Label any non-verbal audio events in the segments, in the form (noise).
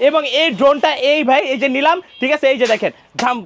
এবং এই ড্রোনটা এই ভাই এই যে নিলাম ঠিক আছে? এই যে দেখেন ধাম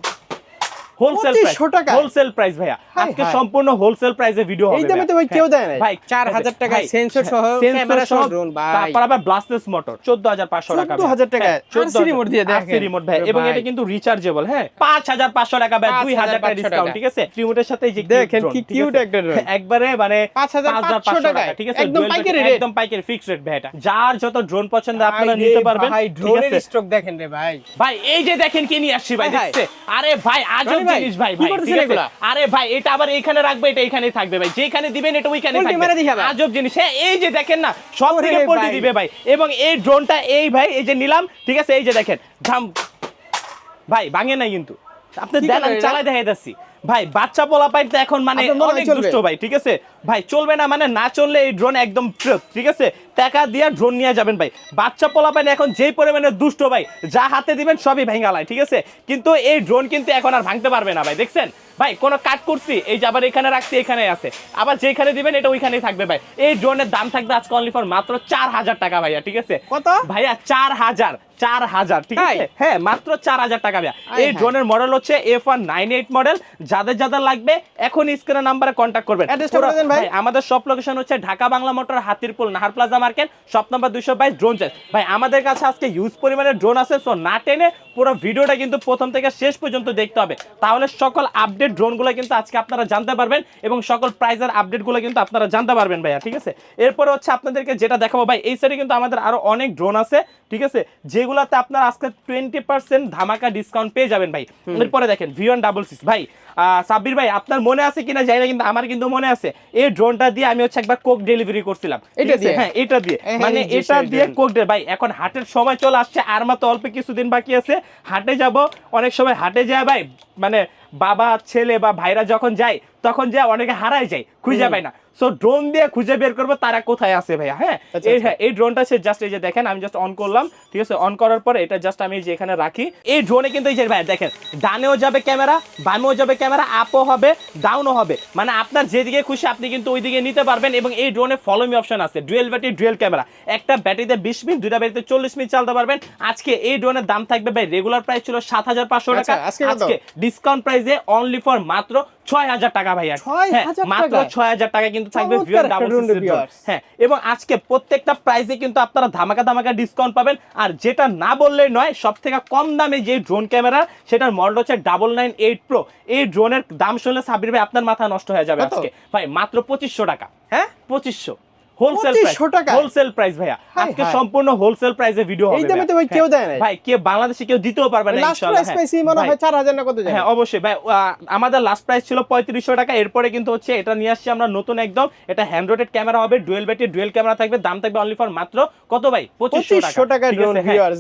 হোলসেল প্রাইস 2500 হোলসেল প্রাইস ভাইয়া। আজকে সম্পূর্ণ হোলসেল প্রাইসে ভিডিও হবে এই দামে তো ভাই। কেউ দেয় নাই। ভাই 4000 টাকায় ভাই, সহ, sensor সহ সহ, ভাই। তারপর আবার ব্লাস্টলেস মোটর 14500 টাকা 14,000 টাকায়, RC remote দিয়ে দেখেন। রিমোট ভাই এবং এটা কিন্তু রিচার্জেবল হ্যাঁ। 5500 টাকা ভাই 2000 টাকা ডিসকাউন্ট ঠিক আছে? রিমোটের সাথে যে দেখেন কি ঠিক একটা drone। একবারে মানে 5500 টাকায়, ঠিক আছে? একদম পাইকারি battery, একদম পাইকারি ফিক্সড রেট ভাই এটা যার যত ড্রোন পছন্দ আপনারা নিতে পারবেন ভাই ড্রোনের স্টক দেখেন রে ভাই। ভাই এই যে দেখেন কি নিয়ে আসছি ভাই হাই। আরে ভাই আজব ভাই, জিনিস ভাই ভাই? আরে ভাই এটা আবার রাখবে এটা থাকবে ভাই। যেখানে দিবেন এটা ওইখানে থাকবে। আজব জিনিস। হ্যাঁ এই যে দেখেন না সব থেকে পল্টি দিবে ভাই। এবং এই ড্রোনটা এই ভাই এই যে নিলাম ঠিক আছে এই যে দেখেন ধাম ভাই ভাঙে নাই কিন্তু। আপনি দেন আমি চালাই দেখাই যাচ্ছি ভাই বাচ্চা পোলা পাই তো এখন মানে অনেক দুষ্ট ভাই ঠিক আছে? ভাই চলবে না মানে না চললে এই ড্রোন একদম ঠিক আছে? টাকা দিয়ে ড্রোন নিয়ে যাবেন ভাই। বাচ্চা পোলা পাই এখন যেই পরিমাণে দুষ্ট ভাই যা হাতে দিবেন সবই ভেঙালায় ঠিক আছে? কিন্তু এই ড্রোন কিন্তু এখন আর ভাঙতে পারবে না ভাই দেখছেন? ভাই কোনো কাট করছি এই যে আবার এখানে রাখছি এখানে আছে। আবার যেখানে দিবেন এটা ওইখানেই থাকবে ভাই। এই ড্রোনের দাম থাকবে আজকে অনলি ফর মাত্র চার হাজার টাকা ভাইয়া ঠিক আছে? কত? ভাইয়া চার হাজার চার হাজার ঠিক আছে? হ্যাঁ মাত্র চার হাজার টাকা ভাইয়া। এই ড্রোনের মডেল হচ্ছে F one nine eight model যাদের যাদের লাগবে এখন স্ক্রিনের নাম্বারে কন্ট্যাক্ট করবেন। ভাই। আমাদের সব লোকেশন হচ্ছে Dhaka Bangla motor Hatirpool Nahar plaza market shop number দুশো বাইশ ড্রোন চার্জ ভাই আমাদের কাছে আজকে ইউজ পরিমাণে ড্রোন আছে সো না টেনে পুরো ভিডিওটা কিন্তু প্রথম থেকে শেষ পর্যন্ত দেখতে হবে। তাহলে সকল আপডেট ড্রোনগুলো কিন্তু আজকে আপনারা জানতে পারবেন এবং সকল প্রাইজের আপডেটগুলো কিন্তু আপনারা জানতে পারবেন ভাইয়া ঠিক আছে? এরপরে হচ্ছে আপনাদেরকে যেটা দেখাবো ভাই এই সাইডে কিন্তু আমাদের আরও অনেক ড্রোন আছে ঠিক আছে? যেগুলাতে আপনারা আজকে টোয়েন্টি পার্সেন্ট ধামাকা ডিসকাউন্ট পেয়ে যাবেন ভাই। এরপরে দেখেন ভিওন ডাবল সিক্স ভাই সাব্বির ভাই আপনার মনে আছে কিনা জানি না কিন্তু আমার কিন্তু মনে আছে। এই ড্রোনটা দিয়ে আমি হচ্ছে একবার কোক ডেলিভারি করছিলাম। এটা দিয়ে? হ্যাঁ এটা দিয়ে। মানে এটা দিয়ে। কোক ভাই এখন হাটের সময় চলে আসছে আর মাত্র অল্প কিছুদিন বাকি আছে। হাটে যাব অনেক সময় হাটে যায় ভাই। মানে বাবা ছেলে বা ভাইরা যখন যায় তখন যায় অনেকে হারায় যায় খুঁজে পায় না। সো ড্রোন দিয়ে খুঁজে বের করব তারা কোথায় আছে ভাইয়া হ্যাঁ? আচ্ছা, এই আচ্ছা। হ্যাঁ এই ড্রোনটা সে জাস্ট এই যে দেখেন আমি জাস্ট অন করলাম ঠিক আছে? অন করার পরে এটা জাস্ট আমি যে এখানে রাখি। এই ড্রোনে কিন্তু এই যে ভাই দেখেন ডানেও যাবে ক্যামেরা বামেও যাবে ক্যামেরা আপও হবে ডাউনও হবে। মানে আপনার যেদিকে খুশি আপনি কিন্তু ওইদিকে নিতে পারবেন এবং এই ড্রোনে ফলো মি অপশন আছে ডুয়েল ব্যাটারি ডুয়েল ক্যামেরা একটা ব্যাটারিতে বিশ মিনিট দুইটা ব্যাটারিতে চল্লিশ মিনিট চালাতে পারবেন। আজকে এই ড্রোনের দাম থাকবে ভাই রেগুলার প্রাইস ছিল সাত হাজার পাঁচশো আচ্ছা, টাকা। আজকে ডিসকাউন্ট প্রাইসে অনলি ফর মাত্র ছয় হাজার টাকা ভাইয়া। 6,000 হ্যাঁ, মাত্র ছয় হাজার টাকা কিন্তু থাকবে। হ্যাঁ এবং আজকে প্রত্যেকটা প্রাইসে কিন্তু আপনারা ধামাকা ধামাকা ডিসকাউন্ট পাবেন। আর যেটা না বললেই নয় সব থেকে কম দামে যে ড্রোন ক্যামেরা সেটার মডেল হচ্ছে ডাবল নাইন এইট প্রো এই ড্রোনের দাম শুনলে সাবির ভাই আপনার মাথা নষ্ট হয়ে যাবে আজকে। ভাই মাত্র পঁচিশশো টাকা। হ্যাঁ? পঁচিশশো। হোলসেল 2500 হোলসেল প্রাইস ভাইয়া। আজকে সম্পূর্ণ হোলসেল প্রাইসে ভিডিও হবে এই দামে তো ভাই কেউ হ্যাঁ, দেয়। ভাই কে বাংলাদেশে কেউ দিতেও পারবে না লাস্ট ইনশাআল্লাহ প্রাইস হ্যাঁ। মনে হয় 4000 না কত জানি। হ্যাঁ অবশ্যই ভাই। আমাদের লাস্ট প্রাইস ছিল পঁয়ত্রিশশো টাকা। এরপরে কিন্তু হচ্ছে এটা নিয়ে আসছি আমরা নতুন একদম। এটা হ্যান্ড রোটেড ক্যামেরা হবে ডুয়েল ব্যাটারি ডুয়েল ক্যামেরা থাকবে দাম থাকবে অনলি ফর মাত্র কত ভাই? পঁচিশশো 2500 টাকা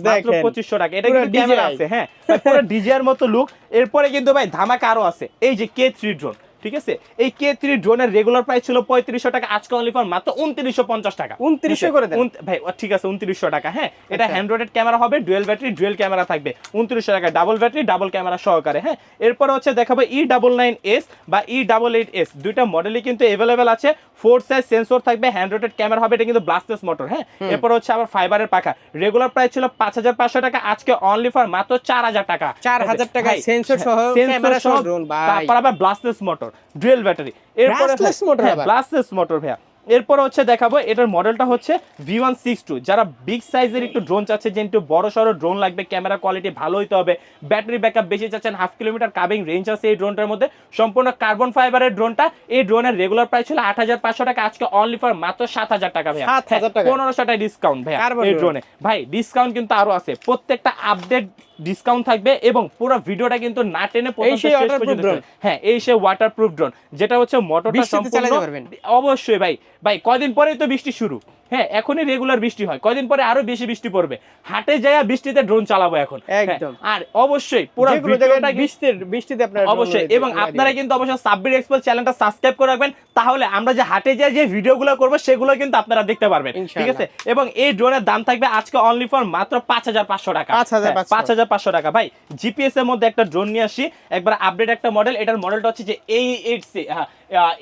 মাত্র। পঁচিশশো টাকা। এটা কিন্তু ক্যামেরা আছে হ্যাঁ। পুরো মতো লুক এরপরে কিন্তু ভাই ধামাকা আরও আছে। এই যে কে থ্রি ড্রোন ঠিক আছে? এই কে থ্রি ড্রোনের রেগুলার প্রাইস ছিল পঁয়ত্রিশশো টাকা আজকে অনলি ফর মাত্র উনত্রিশশো পঞ্চাশ টাকা। 2900 করে দেন। ভাই ঠিক আছে উনত্রিশশো টাকা হ্যাঁ? এটা আচ্ছা। হ্যান্ড রোটেড ক্যামেরা হবে ডুয়েল ব্যাটারি ডুয়েল ক্যামেরা থাকবে। উনত্রিশশো টাকা ডাবল ব্যাটারি ডাবল ক্যামেরা সহকারে হ্যাঁ? এরপর হচ্ছে দেখাবো ই ডাবল নাইন এস বা ই ডাবল এইট এস দুইটা মডেলই কিন্তু অ্যাভেলেবেল আছে ফোর সাইজ সেন্সর থাকবে হ্যান্ড রোটেড ক্যামেরা হবে এটা কিন্তু ব্লাস্টেস মোটর হ্যাঁ? এরপর হচ্ছে আবার ফাইবারের পাখা। রেগুলার প্রাইস ছিল পাঁচ হাজার পাঁচশো টাকা আজকে অনলি ফর মাত্র চার হাজার টাকা। 4000 টাকায় ভাই, sensor সহ, camera সহ তারপর আবার ব্লাস্টেস মোটর ডুয়েল ব্যাটারি এরপরে Brushless motor আবার? ব্লাস্টেস মোটর ভাইয়া এরপর হচ্ছে দেখাবো এটার মডেলটা হচ্ছে ভি ওয়ান সিক্স টু যারা বিগ সাইজের একটু ড্রোন চাচ্ছে যে একটু বড় সড়ো ড্রোন লাগবে ক্যামেরা কোয়ালিটি ভালো হইতে হবে ব্যাটারি ব্যাকআপ বেশি চাচ্ছেন হাফ কিলোমিটার কাবিং রেঞ্জ আছে এই ড্রোনটার মধ্যে সম্পূর্ণ কার্বন ফাইবারের ড্রোনটা এই ড্রোনের রেগুলার প্রাইস ছিল আট হাজার পাঁচশো টাকা আজকে অনলি ফর মাত্র সাত হাজার টাকা 7,000 টাকা। পনেরোশো টাকা ডিসকাউন্ট ভাই এই ড্রোনে ভাই ডিসকাউন্ট কিন্তু আরও আছে প্রত্যেকটা আপডেট ডিসকাউন্ট থাকবে এবং পুরো ভিডিওটা কিন্তু না টেনে হ্যাঁ এই সে ওয়াটারপ্রুফ ড্রোন যেটা হচ্ছে মোটরটা সম্পূর্ণ অবশ্যই ভাই ভাই কয়দিন পরেই তো বৃষ্টি শুরু। হ্যাঁ এখনই রেগুলার বৃষ্টি হয়। কয়দিন পরে আরও বেশি বৃষ্টি পড়বে। হাটে যায় বৃষ্টিতে ড্রোন চালাবো এখন। হ্যাঁ, একদম। আর অবশ্যই পুরো ভিডিওটা বৃষ্টির বৃষ্টিতে আপনার অবশ্যই এবং আপনারা কিন্তু অবশ্যই সাব্বির এক্সপোজ চ্যানেলটা সাবস্ক্রাইব করে রাখবেন। তাহলে আমরা যে হাটে যায় যে ভিডিওগুলো করব সেগুলো কিন্তু আপনারা দেখতে পারবেন। ঠিক আছে? এবং এই ড্রোনের দাম থাকবে আজকে অনলি ফর মাত্র পাঁচ হাজার পাঁচশো টাকা। 5,500 পাঁচ হাজার পাঁচশো টাকা। ভাই জিপিএস এর মধ্যে একটা ড্রোন নিয়ে আসি। একবার আপডেট একটা মডেল এটার মডেলটা হচ্ছে যে এই এইট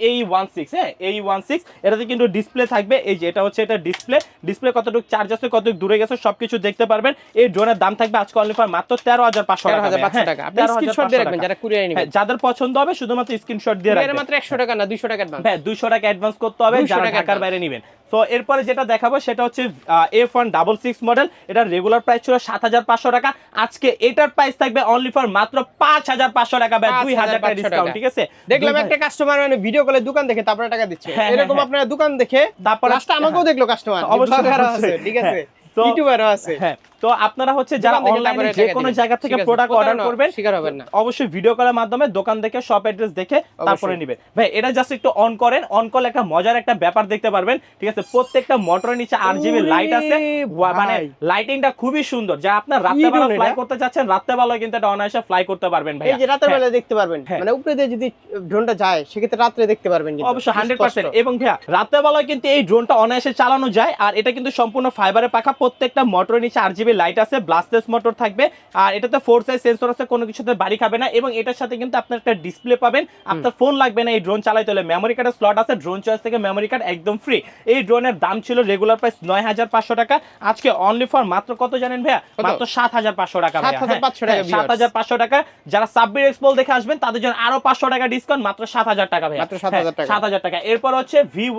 এই ওয়ান সিক্স হ্যাঁ এই ওয়ান সিক্স এটাতে কিন্তু ডিসপ্লে থাকবে। এই যে এটা হচ্ছে এটা একটা ডিসপ্লে ডিসপ্লে কতটুকু চার্জ আছে কতটুকু দূরে গেছে সবকিছু দেখতে পারবেন। এই ড্রোনের দাম থাকবে আজকে অনলি ফর মাত্র তেরো হাজার পাঁচশো টাকা। হাজার পাঁচশো হ্যাঁ, টাকা। আপনি স্ক্রিনশট দিয়ে রাখবেন যারা কুরিয়ারে হ্যাঁ, নেবেন। যাদের পছন্দ হবে শুধুমাত্র স্ক্রিনশট দিয়ে রাখবেন। মাত্র একশো টাকা না দুইশো টাকা অ্যাডভান্স হ্যাঁ দুইশো টাকা অ্যাডভান্স করতে হবে যারা ঢাকার বাইরে নেবেন। তো এরপরে যেটা দেখাবো সেটা হচ্ছে F one double six model এটার রেগুলার প্রাইস ছিল সাত হাজার পাঁচশো টাকা। আজকে এটার প্রাইস থাকবে অনলি ফর মাত্র পাঁচ হাজার পাঁচশো টাকা বা দুই হাজার টাকা ডিসকাউন্ট ঠিক আছে? দেখলাম একটা কাস্টমার মানে ভিডিও কলে দোকান দেখে তারপরে টাকা দিচ্ছে। হ্যাঁ, এরকম হ্যাঁ, আপনারা দোকান দেখে তারপর আমাকেও দেখল কাস্টমার অবশ্যই, ব্লগারও আছে ঠিক আছে? হ্যাঁ, তো- ইউটিউবারও আছে। হ্যাঁ তো আপনারা হচ্ছে যারা অনলাইনে যে কোনো জায়গা থেকে প্রোডাক্ট অর্ডার করবেন শিকার হবেন না। অবশ্যই ভিডিও কলের মাধ্যমে দোকান দেখে শপ অ্যাড্রেস দেখে তারপরে নেবেন। ভাই এটা জাস্ট একটু অন করেন। অন করলে একটা মজার একটা ব্যাপার দেখতে পারবেন। ঠিক আছে প্রত্যেকটা মোটরের নিচে আর জিবি লাইট আছে। মানে লাইটিংটা খুবই সুন্দর। যা আপনার রাত্রে বেলা ফ্লাই করতে চাচ্ছেন রাত্রে বেলা কিন্তু এটা অনায়াসে ফ্লাই করতে পারবেন ভাই এই যে রাতের বেলা দেখতে পারবেন। হ্যাঁ। মানে উপরে দিয়ে যদি ড্রোনটা যায় সেক্ষেত্রে রাত্রে দেখতে পারবেন কিন্তু। অবশ্যই হান্ড্রেড স্পষ্ট। পার্সেন্ট এবং ভাইয়া রাতের বেলায় কিন্তু এই ড্রোনটা অনায়াসে চালানো যায়। আর এটা কিন্তু সম্পূর্ণ ফাইবারে পাখা প্রত্যেকটা মোটরের নিচে আর জিবি লাইট আছে ব্লাস্টেস মোটর থাকবে। আর এটাতে ফোর সাইজ সেন্সর আছে কোনো কিছুতে বাড়ি খাবে না। এবং এটার সাথে কিন্তু আপনার একটা ডিসপ্লে পাবেন। আপনার ফোন লাগবে না এই ড্রোন চালাইতে হলে। মেমোরি কার্ডের স্লট আছে ড্রোন চয়েস থেকে মেমোরি কার্ড একদম ফ্রি এই ড্রোনের দাম ছিল রেগুলার প্রাইস নয় হাজার পাঁচশো টাকা। আজকে অনলি ফর মাত্র কত জানেন ভাইয়া? মাত্র সাত হাজার পাঁচশো টাকা ভাইয়া। 7,500 টাকা হ্যাঁ, সাত হাজার পাঁচশো টাকা। যারা সাব্বির এক্সপোল দেখে আসবেন তাদের জন্য আরও পাঁচশো টাকা ডিসকাউন্ট মাত্র সাত হাজার টাকা ভাইয়া। মাত্র 7,000 টাকা। সাত হাজার টাকা। এরপর হচ্ছে ভি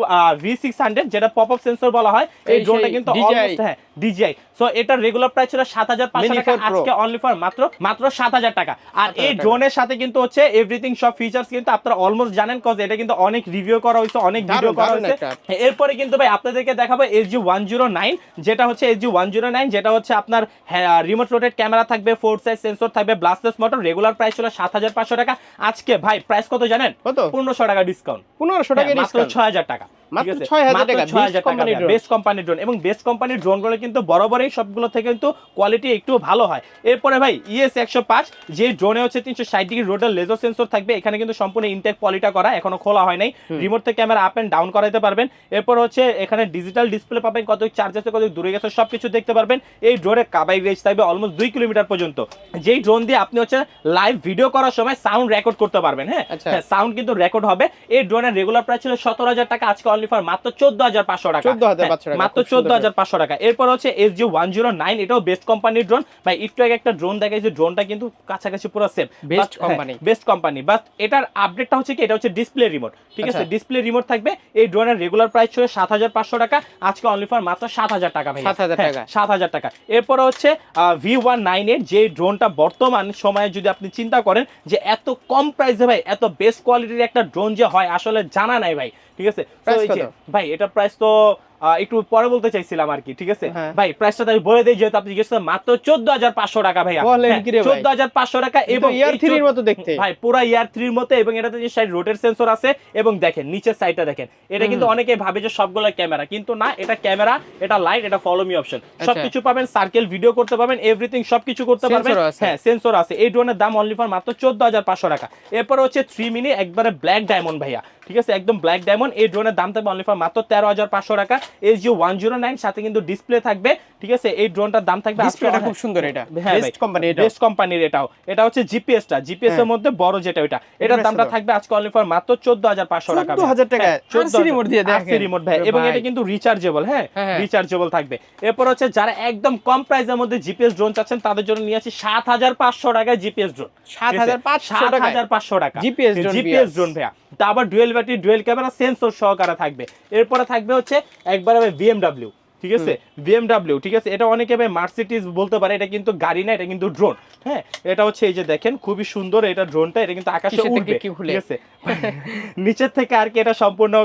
ভি সিক্স হান্ড্রেড যেটা পপ আপ সেন্সর বলা হয়। এই ড্রোনটা কিন্তু almost- হ্যাঁ ডিজিআই সো এটার রেগুলার প্রাইস ছিল সাত হাজার পাঁচশো টাকা আজকে অনলি ফর মাত্র মাত্র সাত হাজার টাকা। আর এই টাকা। ড্রোনের সাথে কিন্তু হচ্ছে এভরিথিং সব ফিচার্স কিন্তু আপনারা অলমোস্ট জানেন কজ এটা কিন্তু অনেক রিভিউ করা হয়েছে অনেক ভিডিও করা হয়েছে। এরপরে কিন্তু ভাই আপনাদেরকে দেখাবো S G one zero nine যেটা হচ্ছে S G one zero nine যেটা হচ্ছে আপনার রিমোট রোটেড ক্যামেরা থাকবে ফোর সাইজ সেন্সর থাকবে ব্লাস্টেস মোটর রেগুলার প্রাইস ছিল সাত হাজার পাঁচশো টাকা। আজকে ভাই প্রাইস কত জানেন? পনেরোশো টাকা ডিসকাউন্ট পনেরোশো টাকা হ্যাঁ, মাত্র ছয় হাজার টাকা মাত্র 6,000 টাকা, best company বেস্ট কোম্পানির ড্রোন এবং বেস্ট কোম্পানির ড্রোনগুলো কিন্তু বরাবরই সবগুলো থেকে কিন্তু কোয়ালিটি একটু ভালো হয়। এরপরে ভাই E ইএস একশো পাঁচ যে ড্রোনে হচ্ছে তিনশো ষাট ডিগ্রি রোডের লেজার সেন্সর থাকবে এখানে কিন্তু সম্পূর্ণ ইনটেক পলিটা করা এখনও খোলা হয় নাই। রিমোট থেকে ক্যামেরা আপ এন্ড ডাউন করাতে পারবেন। এরপর হচ্ছে এখানে ডিজিটাল ডিসপ্লে পাবেন কত চার্জ আছে কত দূরে গেছে সবকিছু দেখতে পারবেন। এই ড্রোনের কাবাই রেঞ্জ থাকবে অলমোস্ট দুই কিলোমিটার পর্যন্ত। যেই ড্রোন দিয়ে আপনি হচ্ছে লাইভ ভিডিও করার সময় সাউন্ড রেকর্ড করতে পারবেন হ্যাঁ? আচ্ছা। সাউন্ড কিন্তু রেকর্ড হবে। এই ড্রোনের রেগুলার প্রাইস ছিল সতেরো হাজার টাকা আজকে অনলি ফর মাত্র চোদ্দ হাজার পাঁচশো টাকা। 14,500 টাকা, হ্যাঁ, মাত্র চোদ্দ হাজার পাঁচশো টাকা। এরপর হচ্ছে S G one zero nine এটাও বেস্ট কোম্পানির ড্রোন ভাই একটু আগে একটা ড্রোন দেখাইছে ড্রোনটা কিন্তু কাছাকাছি পুরো same Best company। Best company but এটার আপডেটটা হচ্ছে কি এটা হচ্ছে ডিসপ্লে রিমোট ঠিক আছে আচ্ছা। ডিসপ্লে রিমোট থাকবে এই ড্রোনের রেগুলার প্রাইস ছিল সাত হাজার পাঁচশো টাকা আজকে অনলি ফর মাত্র সাত হাজার টাকা ভাই 7,000 টাকা। সাত হাজার টাকা এরপরে হচ্ছে ভি ওয়ান নাইন এর যে ড্রোনটা বর্তমান সময়ে যদি আপনি চিন্তা করেন যে এত কম প্রাইসে ভাই এত বেস্ট কোয়ালিটির একটা ড্রোন যে হয় আসলে জানা নাই ভাই ঠিক আছে যে-? ভাই এটা প্রাইস তো একটু পরে বলতে চাইছিলাম আর কি ঠিক আছে? হ্যাঁ। ভাই প্রাইসটা আমি বলে দিই যেহেতু আপনি জিজ্ঞেস মাত্র চোদ্দ হাজার পাঁচশো টাকা রে ভাই? চোদ্দ হাজার পাঁচশো টাকা এবং ইয়ার থ্রির মতো দেখতে। ভাই পুরো ইয়ার থ্রির মতো এবং এটাতে যে সাইড রোটের সেন্সর আছে এবং দেখেন নিচের সাইডটা দেখেন। এটা কিন্তু অনেকে ভাবে যে সবগুলো ক্যামেরা কিন্তু না এটা ক্যামেরা এটা লাইট এটা ফলো মি অপশন। সবকিছু পাবেন সার্কেল ভিডিও করতে পারবেন এভরিথিং সবকিছু করতে পারবেন। হ্যাঁ সেন্সর আছে। এই ড্রোনের দাম অনলি ফর মাত্র চোদ্দ হাজার পাঁচশো টাকা। এরপর হচ্ছে থ্রি মিনি একবারে ব্ল্যাক ডায়মন্ড ভাইয়া। ঠিক আছে একদম ব্ল্যাক ডায়মন্ড এই ড্রোনের দাম থাকবে অনলি ফর মাত্র তেরো হাজার পাঁচশো টাকা। S G one zero nine সাথে কিন্তু ডিসপ্লে থাকবে। ঠিক আছে এই ড্রোনটার দাম থাকবে ডিসপ্লেটা খুব সুন্দর এটা। বেস্ট কোম্পানি এটা বেস্ট কোম্পানির এটাও। এটা হচ্ছে জিপিএসটা জিপিএস এর হ্যাঁ। মধ্যে বড় যেটা ওইটা। এটার দামটা থাকবে আজকে অনলি ফর মাত্র চোদ্দ হাজার পাঁচশো টাকা 14,000 টাকা। হ্যাঁ, 14,000 RC remote দিয়ে দেখেন। Remote ভাই। এবং এটা কিন্তু রিচার্জেবল হ্যাঁ? হ্যাঁ, হ্যাঁ। রিচার্জেবল থাকবে। এরপর হচ্ছে যারা একদম কম প্রাইসের মধ্যে জিপিএস ড্রোন চাচ্ছেন তাদের জন্য নিয়ে আসি সাত হাজার পাঁচশো টাকায় জিপিএস ড্রোন 7,500 টাকায়? হাজার পাঁচশো টাকা। GPS drone জিপিএস ড্রোন ভাইয়া। তা আবার dual battery dual camera sensor সহকারে থাকবে। এরপরে থাকবে হচ্ছে একবার হবে বিএমডাব্লিউ ঠিক আছে বিএমডাব্লিউ ঠিক আছে এটা অনেকে ভাই মার্সিডিজ বলতে পারে এটা কিন্তু গাড়ি না এটা কিন্তু ড্রোন হ্যাঁ এটা হচ্ছে এই যে দেখেন খুবই সুন্দর এটা ড্রোনটা এটা কিন্তু আকাশে উঠবে ঠিক আছে (laughs) নিচের থেকে আর কি এটা সম্পূর্ণ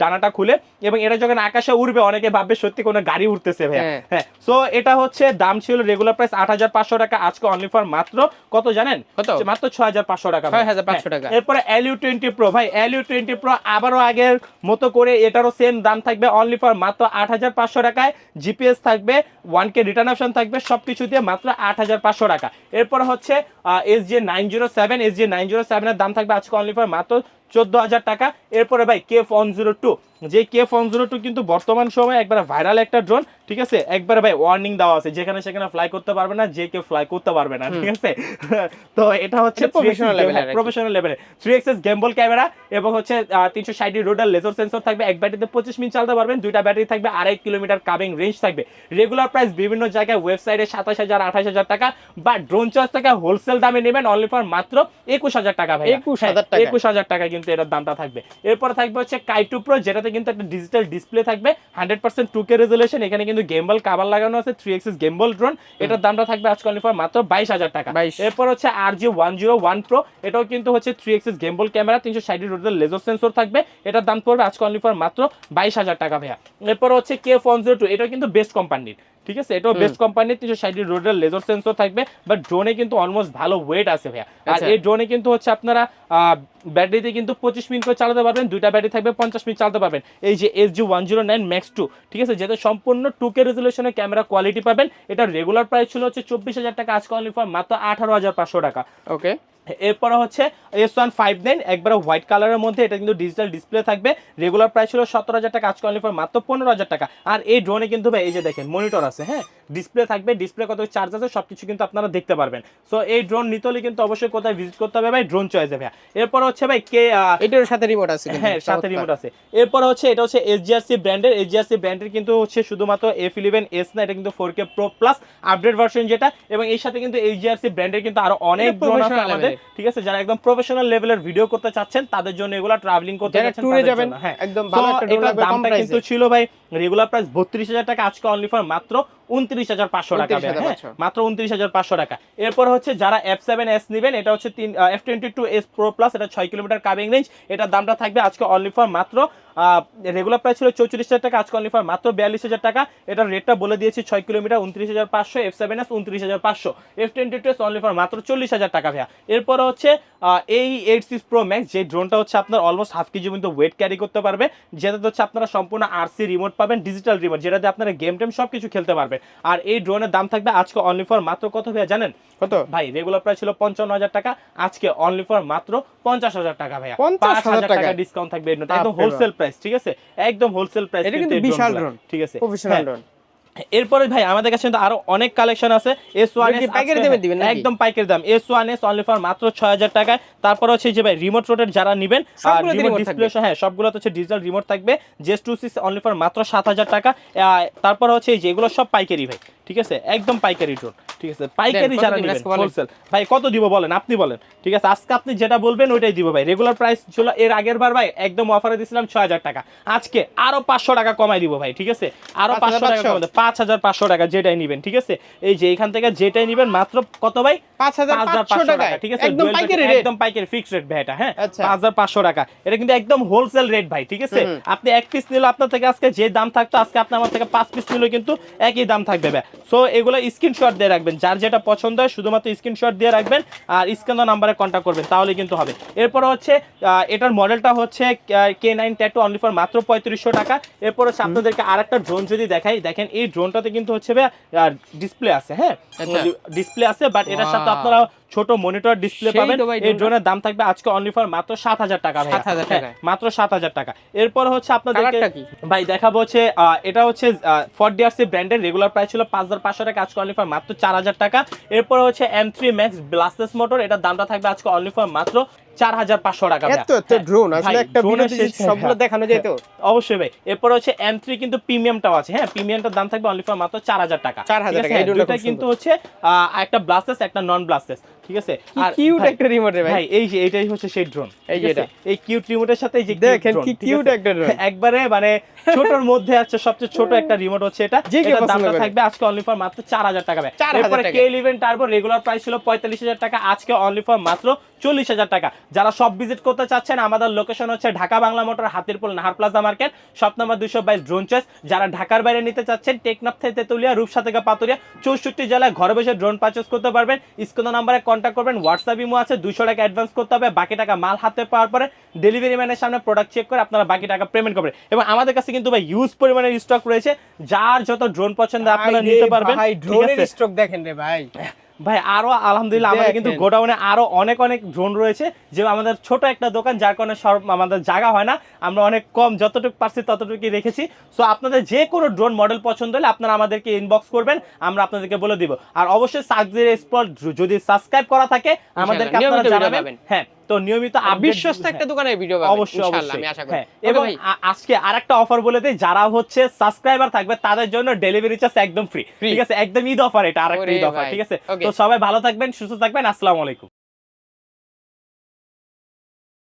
ডানাটা খুলে এবং এটা যখন আকাশে উড়বে অনেকে ভাববে সত্যি কোনো গাড়ি উঠতেছে ভাইয়া হ্যাঁ। হ্যাঁ সো এটা হচ্ছে দাম ছিল রেগুলার প্রাইস আট হাজার পাঁচশো টাকা আজকে অনলি ফর মাত্র কত জানেন মাত্র ছয় হাজার পাঁচশো টাকা ভাই। 6,500 হ্যাঁ। টাকা। এরপরে এলইউ টোয়েন্টি প্রো ভাই এলইউ টোয়েন্টি প্রো আবারও আগের মতো করে এটারও সেম দাম থাকবে অনলি ফর মাত্র আট হাজার পাঁচশো টাকায় জিপিএস থাকবে ওয়ান কে রিটার্ন অপশন থাকবে সব কিছু দিয়ে মাত্র আট হাজার পাঁচশো টাকা। এরপর হচ্ছে S G nine zero seven S G nine zero সেভেনের দাম থাকবে আজকে অনলি ফর মাত্র চোদ্দ হাজার টাকা। এরপরে ভাই কে ওয়ান জিরো টু যে কে ওয়ান জিরো টু কিন্তু বর্তমান সময়ে একবার ভাইরাল একটা ড্রোন ঠিক আছে? একবার ভাই ওয়ার্নিং দেওয়া আছে। যেখানে সেখানে ফ্লাই করতে পারবে না যে কেউ ফ্লাই করতে পারবে না ঠিক আছে? (laughs) তো এটা হচ্ছে। প্রফেশনাল লেভেলে থ্রি এক্সেস গেমবল ক্যামেরা এবং হচ্ছে তিনশো ষাট রোডার লেজার সেন্সর থাকবে। এক ব্যাটারিতে পঁচিশ মিনিট চালাতে পারবেন। দুইটা ব্যাটারি থাকবে। আড়াই কিলোমিটার কাবিং রেঞ্জ থাকবে। রেগুলার প্রাইস বিভিন্ন জায়গায় ওয়েবসাইটে সাতাশ হাজার আঠাশ হাজার টাকা বা ড্রোন চার্জ থেকে হোলসেল দামে নেবেন অনলি ফর মাত্র একুশ হাজার টাকা ভাই 21,000 টাকা। একুশ হাজার টাকা কিন্তু এটার দামটা থাকবে। এরপর থাকবে হচ্ছে কাইটু প্রো যেটাতে কিন্তু একটা ডিজিটাল ডিসপ্লে থাকবে hundred percent two K resolution এখানে কিন্তু গেমবল কাবার লাগানো আছে থ্রি এক্সিস গেমবল ড্রোন এটার দামটা থাকবে আজকে অনলি ফর মাত্র বাইশ হাজার টাকা। এরপর হচ্ছে R G one zero one pro এটাও কিন্তু হচ্ছে থ্রি এক্সিস গেমবল ক্যামেরা তিনশো ষাট রোডের লেজার সেন্সর থাকবে এটার দাম পড়বে আজকে অনলি ফর মাত্র বাইশ হাজার টাকা ভাইয়া। এরপর হচ্ছে কে ফোন জিরো টু এটাও কিন্তু বেস্ট কোম্পানির ঠিক আছে? এটাও বেস্ট কোম্পানির তিনশো ষাট রোডের লেজার সেন্সর থাকবে বাট ড্রোনে কিন্তু অলমোস্ট ভালো ওয়েট আছে ভাইয়া। আর আচ্ছা। এই ড্রোনে কিন্তু হচ্ছে আপনারা ব্যাটারিতে কিন্তু পঁচিশ মিনিট করে চালাতে পারবেন দুইটা ব্যাটারি থাকবে পঞ্চাশ মিনিট চালাতে পারবেন। এই যে S G one zero nine max two ঠিক আছে? যেটা সম্পূর্ণ টু কে রেজুলেশনের ক্যামেরা কোয়ালিটি পাবেন। এটা রেগুলার প্রাইস ছিল হচ্ছে চব্বিশ হাজার টাকা আজকে অনলি ফর মাত্র আঠারো হাজার পাঁচশো টাকা। ওকে এরপরে হচ্ছে এস ওয়ান ফাইভ নাইন একবারে হোয়াইট কালারের মধ্যে এটা কিন্তু ডিজিটাল ডিসপ্লে থাকবে। রেগুলার প্রাইস ছিল সতেরো হাজার টাকা আজকে অনলি ফর মাত্র পনেরো হাজার টাকা। আর এই ড্রোনে কিন্তু ভাই এই যে দেখেন মনিটর আছে হ্যাঁ? ডিসপ্লে থাকবে ডিসপ্লে কত চার্জ আছে সব কিছু কিন্তু আপনারা দেখতে পারবেন। সো এই ড্রোন নিতে হলে কিন্তু অবশ্যই কোথায় ভিজিট করতে হবে ভাই? ড্রোন চয়েসে ভাই এরপর হচ্ছে ভাই কে এটার সাথে রিমোট আছে হ্যাঁ সাথে। রিমোট আছে। এরপর হচ্ছে এটা হচ্ছে এসজিআরসি ব্র্যান্ডের এসজিআরসি ব্র্যান্ডের কিন্তু হচ্ছে শুধুমাত্র এফ ইলেভেন এস না এটা কিন্তু four K pro plus update version যেটা এবং এর সাথে কিন্তু ব্র্যান্ডের কিন্তু আরও অনেক professional আমাদের। ঠিক আছে? যারা একদম প্রফেশনাল লেভেলের ভিডিও করতে চাচ্ছেন তাদের জন্য এগুলো ট্রাভেলিং করতে যারা যাচ্ছেন ট্যুরে যাবেন হ্যাঁ। একদম ভালো একটা দামটা কিন্তু ছিল ভাই রেগুলার প্রাইস বত্রিশ হাজার টাকা আজকে অনলি ফর মাত্র উনত্রিশ হাজার পাঁচশো টাকা হ্যাঁ? 29,500 মাত্র উনত্রিশ হাজার পাঁচশো টাকা। এরপর হচ্ছে যারা এফ সেভেন এস নেবেন এটা হচ্ছে তিন F twenty two S pro plus এটা ছয় কিলোমিটার কাবিং রেঞ্জ এটার দামটা থাকবে আজকে অনলি ফর মাত্র রেগুলার প্রাইস ছিল চৌত্রিশ হাজার টাকা আজকে অনলি ফর মাত্র বিয়াল্লিশ হাজার টাকা। এটার রেটটা বলে দিয়েছি ছয় কিলোমিটার উনত্রিশ হাজার পাঁচশো এফ সেভেন এস উনত্রিশ হাজার পাঁচশো। F twenty two S only for মাত্র চল্লিশ হাজার টাকা ভাইয়া। এরপর হচ্ছে এই এইট সিক্স প্রো ম্যাক্স যে ড্রোনটা হচ্ছে আপনার অলমোস্ট হাফ কেজি কিন্তু ওয়েট ক্যারি করতে পারবে যেটাতে হচ্ছে আপনারা সম্পূর্ণ আরসি রিমোট পাবেন ডিজিটাল রিমোট যেটাতে আপনারা গেম টেম সব কিছু খেলতে পারবেন আর এই ড্রোনের দাম থাকবে আজকে অনলি ফর মাত্র কত ভাইয়া জানেন? কত? ভাই রেগুলার প্রাইস ছিল পঞ্চান্ন হাজার টাকা আজকে অনলি ফর মাত্র পঞ্চাশ হাজার টাকা ভাইয়া। 50,000 পাঁচ হাজার টাকা ডিসকাউন্ট থাকবে একদম হোলসেল প্রাইস ঠিক আছে? একদম হোলসেল প্রাইস এটা কিন্তু বিশাল ড্রোন ঠিক আছে? প্রফেশনাল হ্যাঁ, ড্রোন এরপরে ভাই আমাদের কাছে কিন্তু আরও অনেক কালেকশন আছে। এস ওয়ান পাইকারি দামে দিবেন? একদম পাইকারি দাম। S one S only for মাত্র ছয় হাজার টাকায়। তারপর হচ্ছে যে ভাই রিমোট রোটের যারা নিবেন সবগুলোতে রিমোট ডিসপ্লে হ্যাঁ সবগুলো হচ্ছে ডিজিটাল রিমোট থাকবে। জেস টু সিক্স অনলি ফর মাত্র সাত হাজার টাকা। তারপর হচ্ছে এই যে এগুলো সব পাইকারি ভাই ঠিক আছে? একদম পাইকারি ড্রোন ঠিক আছে? পাইকারি যারা নেবেন হোলসেল ভাই কত দিব বলেন? আপনি বলেন ঠিক আছে? আজকে আপনি যেটা বলবেন ওইটাই দিব ভাই। রেগুলার প্রাইস ছিল এর আগের বার ভাই একদম অফারে দিছিলাম ছয় হাজার টাকা। আজকে আরও পাঁচশো টাকা কমাই দিব ভাই ঠিক আছে? আরও পাঁচশো টাকা 5,500 কমাই পাঁচ হাজার পাঁচশো টাকা যেটাই নিবেন ঠিক আছে? এই যে এখান থেকে যেটাই নিবেন মাত্র কত ভাই? পাঁচ হাজার পাঁচশো টাকা ঠিক আছে? একদম পাইকারি একদম পাইকারি ফিক্সড রেট ভাই এটা হ্যাঁ? আচ্ছা। পাঁচ হাজার পাঁচশো টাকা। এটা কিন্তু একদম হোলসেল রেট ভাই ঠিক আছে? আপনি এক পিস নিলে আপনার থেকে আজকে যে দাম থাকতো আজকে আপনি আমার থেকে পাঁচ পিস নিলে কিন্তু একই দাম থাকবে ভাই। সো এগুলো স্ক্রিনশট দিয়ে রাখবেন। যার যেটা পছন্দ হয় শুধুমাত্র স্ক্রিনশট দিয়ে রাখবেন আর স্ক্যান নাম্বারে কন্ট্যাক্ট করবেন তাহলে কিন্তু হবে। এরপর হচ্ছে আহ, এটার মডেলটা হচ্ছে কে নাইন ট্যাটু অনলি ফর মাত্র পঁয়ত্রিশশো টাকা। এরপর হচ্ছে আপনাদেরকে আর একটা ড্রোন যদি দেখাই দেখেন এই ড্রোনটাতে কিন্তু হচ্ছে ডিসপ্লে আছে হ্যাঁ? আচ্ছা। ডিসপ্লে আছে বাট এটার সাথে আপনারা ছোট মনিটর ডিসপ্লে পাবেন। এই ড্রোনের দাম থাকবে আজকে অনলি ফর মাত্র সাত হাজার টাকা ভাইয়া। 7,000 হ্যাঁ, মাত্র সাত হাজার টাকা। এরপর হচ্ছে আপনাদেরকে ভাই দেখাবো হচ্ছে এটা হচ্ছে ফর ডিআরসি ব্র্যান্ডের রেগুলার প্রাইস ছিল পাঁচ হাজার পাঁচশো টাকা আজকে অনলি ফর মাত্র চার হাজার টাকা। এরপর হচ্ছে M three max brushless motor এটার দামটা থাকবে আজকে অনলি ফর মাত্র চার হাজার পাঁচশো টাকা এত এত হ্যাঁ, ড্রোন আসলে একটা সবগুলো হ্যাঁ। দেখানো যেত অবশ্যই ভাই। এরপর হচ্ছে এম থ্রি কিন্তু প্রিমিয়ামটাও আছে। হ্যাঁ প্রিমিয়ামটার দাম থাকবে অনলি ফর মাত্র চার হাজার টাকা। 4,000 ঠিক আছে? টাকা, এই হ্যাঁ, ড্রোনটা দুইটা খুব কিন্তু হচ্ছে একটা ব্লাস্টেস একটা নন ব্লাস্টেস ঠিক আছে? আর কিউট একটা রিমোট রে ভাই। এই যে এটাই হচ্ছে সেই ড্রোন এই যে এটা। এই কিউট রিমোটের সাথে যে দেখেন কি কিউট একটা ড্রোন (laughs) একবারে মানে ছোটর মধ্যে আছে সবচেয়ে ছোট একটা রিমোট হচ্ছে এটা। দামটা থাকবে আজকে অনলি ফর মাত্র চার হাজার টাকা ভাই। 4,000 এরপরে K eleven turbo regular price ছিল পঁয়তাল্লিশ হাজার টাকা আজকে অনলি ফর মাত্র চল্লিশ হাজার টাকা। যারা সব ভিজিট করতে চাচ্ছেন আমাদের লোকেশন হচ্ছে Dhaka Bangla motor Hatirpool Nahar plaza market shop number দুশো বাইশ ড্রোন চয়েস যারা ঢাকার বাইরে নিতে চাচ্ছেন টেকনাফ থেকে তেতুলিয়া রূপসা থেকে পাতুরিয়া চৌষট্টি জেলায় ঘরে বসে ড্রোন পারচেস করতে পারবেন। স্ক্রিন নাম্বারে কন্ট্যাক্ট করবেন। হোয়াটসঅ্যাপ ইমো আছে দুশো টাকা অ্যাডভান্স করতে হবে। বাকি টাকা মাল হাতে পাওয়ার পরে ডেলিভারি ম্যানের সামনে প্রোডাক্ট চেক করে আপনারা বাকি টাকা পেমেন্ট করবেন। এবং আমাদের কাছে কিন্তু ভাই ইউজ পরিমাণের স্টক রয়েছে। যার যত ড্রোন পছন্দ আপনারা নিতে পারবেন। ড্রোনের স্টক দেখেন রে ভাই। ভাই আরও আলহামদুলিল্লাহ আমাদের কিন্তু। গোডাউনে আরও অনেক অনেক ড্রোন রয়েছে যে আমাদের ছোট একটা দোকান যার কারণে সব আমাদের জায়গা হয় না। আমরা অনেক কম যতটুকু পারছি ততটুকুই রেখেছি। সো আপনাদের যে কোনো ড্রোন মডেল পছন্দ হলে আপনারা আমাদেরকে ইনবক্স করবেন আমরা আপনাদেরকে বলে দিব। আর অবশ্যই সাকজির স্পট যদি সাবস্ক্রাইব করা থাকে আমাদেরকে আপনারা জানাবেন। হ্যাঁ। তো নিয়মিত অবিশ্বস্ত বিশ্বস্ত একটা দোকানে ভিডিও পাবেন অবশ্যই ইনশাআল্লাহ অবশ্যই। আমি আশা করি। হ্যাঁ, এবং আজকে আরেকটা অফার বলে দেই যারা হচ্ছে সাবস্ক্রাইবার থাকবে তাদের জন্য ডেলিভারি চার্জ একদম ফ্রি ঠিক আছে? একদম ঈদ অফার এটা আরেকটা ঈদ অফার ঠিক আছে? তো সবাই ভালো থাকবেন সুস্থ থাকবেন আসসালামু আলাইকুম।